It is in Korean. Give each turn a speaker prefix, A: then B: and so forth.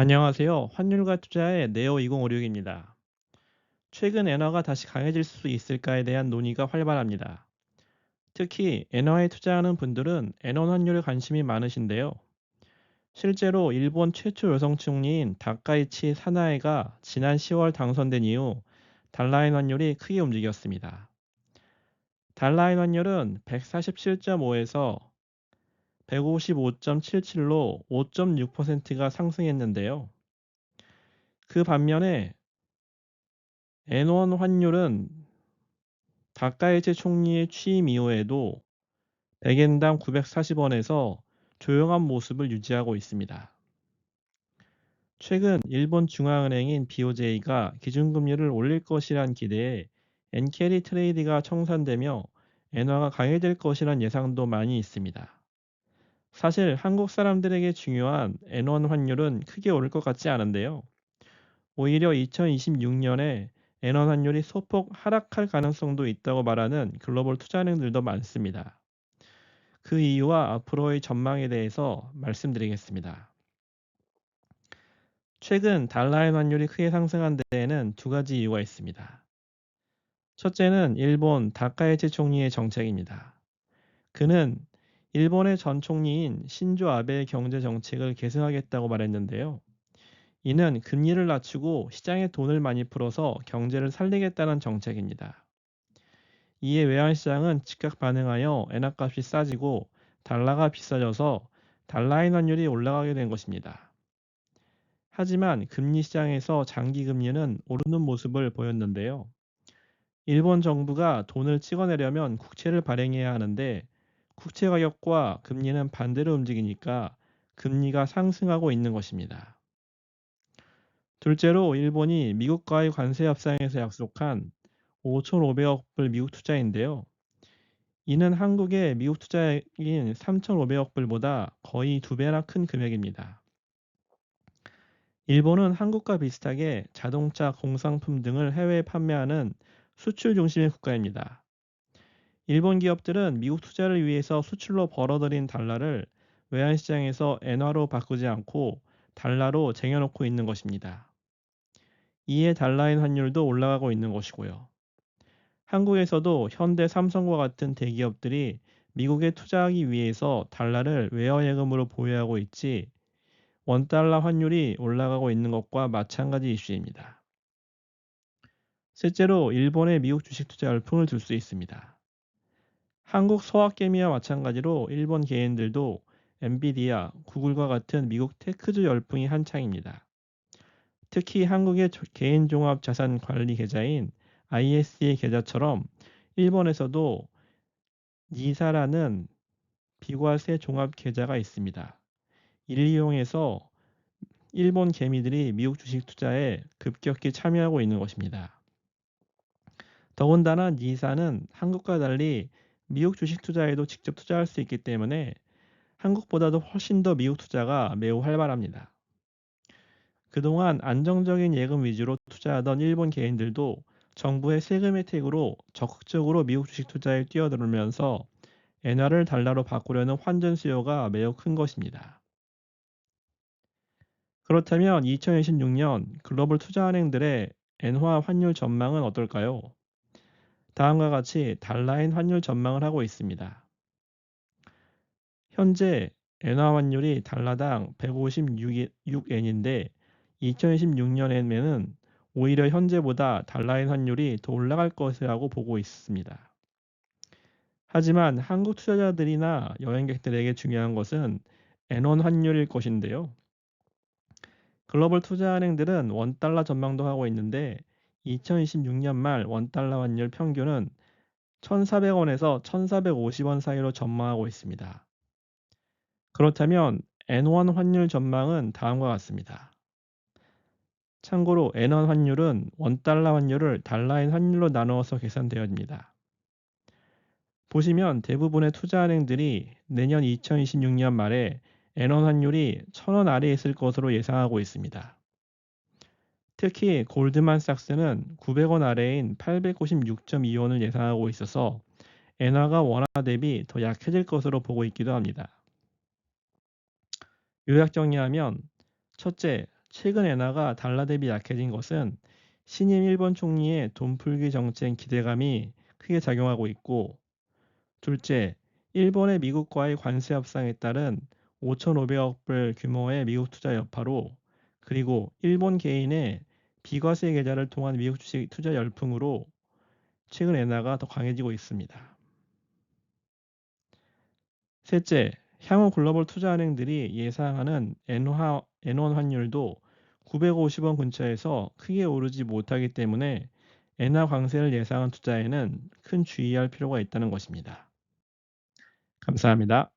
A: 안녕하세요. 환율과 투자의 네오 2056입니다. 최근 엔화가 다시 강해질 수 있을까에 대한 논의가 활발합니다. 특히 엔화에 투자하는 분들은 엔원 환율에 관심이 많으신데요. 실제로 일본 최초 여성 총리인 다카이치 사나에가 지난 10월 당선된 이후 달러인 환율이 크게 움직였습니다. 달러인 환율은 147.5에서 155.77로 5.6%가 상승했는데요. 그 반면에 N1 환율은 다카이체 총리의 취임 이후에도 100엔당 940원에서 조용한 모습을 유지하고 있습니다. 최근 일본 중앙은행인 BOJ가 기준금리를 올릴 것이란 기대에 엔캐리 트레이드가 청산되며 엔화가 강해질 것이란 예상도 많이 있습니다. 사실 한국 사람들에게 중요한 N1 환율은 크게 오를 것 같지 않은데요. 오히려 2026년에 N1 환율이 소폭 하락할 가능성도 있다고 말하는 글로벌 투자은행들도 많습니다. 그 이유와 앞으로의 전망에 대해서 말씀드리겠습니다. 최근 달러의 환율이 크게 상승한 데에는 두 가지 이유가 있습니다. 첫째는 일본 다카이치 총리의 정책입니다. 그는 일본의 전 총리인 신조 아베의 경제 정책을 계승하겠다고 말했는데요. 이는 금리를 낮추고 시장에 돈을 많이 풀어서 경제를 살리겠다는 정책입니다. 이에 외환시장은 즉각 반응하여 엔화값이 싸지고 달러가 비싸져서 달러인 환율이 올라가게 된 것입니다. 하지만 금리 시장에서 장기 금리는 오르는 모습을 보였는데요. 일본 정부가 돈을 찍어내려면 국채를 발행해야 하는데 국채 가격과 금리는 반대로 움직이니까 금리가 상승하고 있는 것입니다. 둘째로 일본이 미국과의 관세 협상에서 약속한 5,500억 불 미국 투자인데요. 이는 한국의 미국 투자인 3,500억 불보다 거의 두 배나 큰 금액입니다. 일본은 한국과 비슷하게 자동차, 공산품 등을 해외에 판매하는 수출 중심의 국가입니다. 일본 기업들은 미국 투자를 위해서 수출로 벌어들인 달러를 외환시장에서 엔화로 바꾸지 않고 달러로 쟁여놓고 있는 것입니다. 이에 달러인 환율도 올라가고 있는 것이고요. 한국에서도 현대, 삼성과 같은 대기업들이 미국에 투자하기 위해서 달러를 외화예금으로 보유하고 있지 원달러 환율이 올라가고 있는 것과 마찬가지 이슈입니다. 셋째로 일본의 미국 주식 투자 열풍을 들 수 있습니다. 한국 소확개미와 마찬가지로 일본 개인들도 엔비디아, 구글과 같은 미국 테크주 열풍이 한창입니다. 특히 한국의 개인 종합 자산 관리 계좌인 IS의 계좌처럼 일본에서도 니사라는 비과세 종합 계좌가 있습니다. 이를 이용해서 일본 개미들이 미국 주식 투자에 급격히 참여하고 있는 것입니다. 더군다나 니사는 한국과 달리 미국 주식 투자에도 직접 투자할 수 있기 때문에 한국보다도 훨씬 더 미국 투자가 매우 활발합니다. 그동안 안정적인 예금 위주로 투자하던 일본 개인들도 정부의 세금 혜택으로 적극적으로 미국 주식 투자에 뛰어들면서 엔화를 달러로 바꾸려는 환전 수요가 매우 큰 것입니다. 그렇다면 2026년 글로벌 투자은행들의 엔화 환율 전망은 어떨까요? 다음과 같이 달라인 환율 전망을 하고 있습니다. 현재 엔화 환율이 달러당 156엔인데 2026년에는 오히려 현재보다 달라인 환율이 더 올라갈 것이라고 보고 있습니다. 하지만 한국 투자자들이나 여행객들에게 중요한 것은 엔원 환율일 것인데요. 글로벌 투자은행들은 원달러 전망도 하고 있는데 2026년 말 원달러 환율 평균은 1,400원에서 1,450원 사이로 전망하고 있습니다. 그렇다면 N1 환율 전망은 다음과 같습니다. 참고로 N1 환율은 원달러 환율을 달러인 환율로 나누어서 계산되어집니다. 보시면 대부분의 투자은행들이 내년 2026년 말에 N1 환율이 1,000원 아래에 있을 것으로 예상하고 있습니다. 특히 골드만삭스는 900원 아래인 896.2원을 예상하고 있어서 엔화가 원화 대비 더 약해질 것으로 보고 있기도 합니다. 요약 정리하면 첫째, 최근 엔화가 달러 대비 약해진 것은 신임 일본 총리의 돈 풀기 정책 기대감이 크게 작용하고 있고 둘째, 일본의 미국과의 관세 협상에 따른 5,500억 불 규모의 미국 투자 여파로 그리고 일본 개인의 비과세 계좌를 통한 미국 주식 투자 열풍으로 최근 엔화가 더 강해지고 있습니다. 셋째, 향후 글로벌 투자은행들이 예상하는 엔화, 엔원 환율도 950원 근처에서 크게 오르지 못하기 때문에 엔화 강세를 예상한 투자에는 큰 주의할 필요가 있다는 것입니다. 감사합니다.